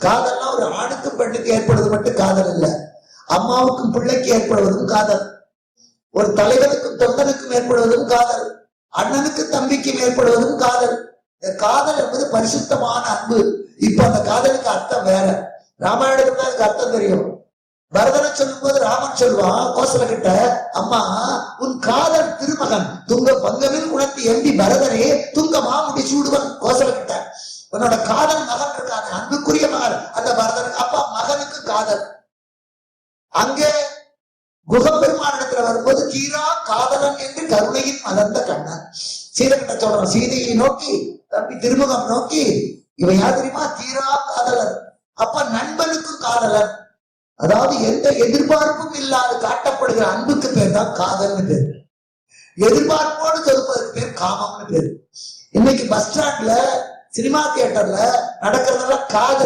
காதல்னா ஒரு ஆணுக்கும் பெண்ணுக்கு ஏற்படுவது மட்டும் காதல் இல்ல. அம்மாவுக்கும் பிள்ளைக்கு ஏற்படுவதும் காதல். ஒரு தலைவனுக்கும் தொண்டனுக்கும் ஏற்படுவதும் காதல். அண்ணனுக்கும் தம்பிக்கும் ஏற்படுவதும் காதல். இந்த காதல் என்பது பரிசுத்தமான அன்பு. இப்ப அந்த காதலுக்கு அர்த்தம் வேற. ராமாயணத்துல தான் அதுக்கு அர்த்தம் தெரியும். பரதனை சொல்லும் போது ராமன் சொல்லுவான் கோசல கிட்ட அம்மா உன் காதல் திருமகன் துங்க பங்கவில் உணர்த்தி எம்பி பரதனே துங்க மாமுடி சூடுவன் கோசல கிட்ட. உன்னோட காதல் மகன் அன்புக்குரிய மகன் அந்த பரதனுக்கு அப்பா மகனுக்கு காதல். அங்கே குகப்பெருமானிடத்துல வரும்போது கீரா காதலன் என்று கருணையின் மலர்ந்த கண்ணன். சீரகிட்ட சொல்றான் சீதையை நோக்கி தம்பி திருமுகம் நோக்கி இவன் யார் தெரியுமா? தீரா காதலன். அப்ப நண்பனுக்கும் காதலன். அதாவது எந்த எதிர்பார்ப்பும் இல்லாத காட்டப்படுகிற அன்புக்கு பேர் தான் காதல்னு பேர். எதிர்பார்ப்போடு தொகுப்பதற்கு பேர் காமம்னு பேர். இன்னைக்கு பஸ் ஸ்டாண்ட்ல சினிமா தியேட்டர்ல நடக்கிறதெல்லாம் காதல்.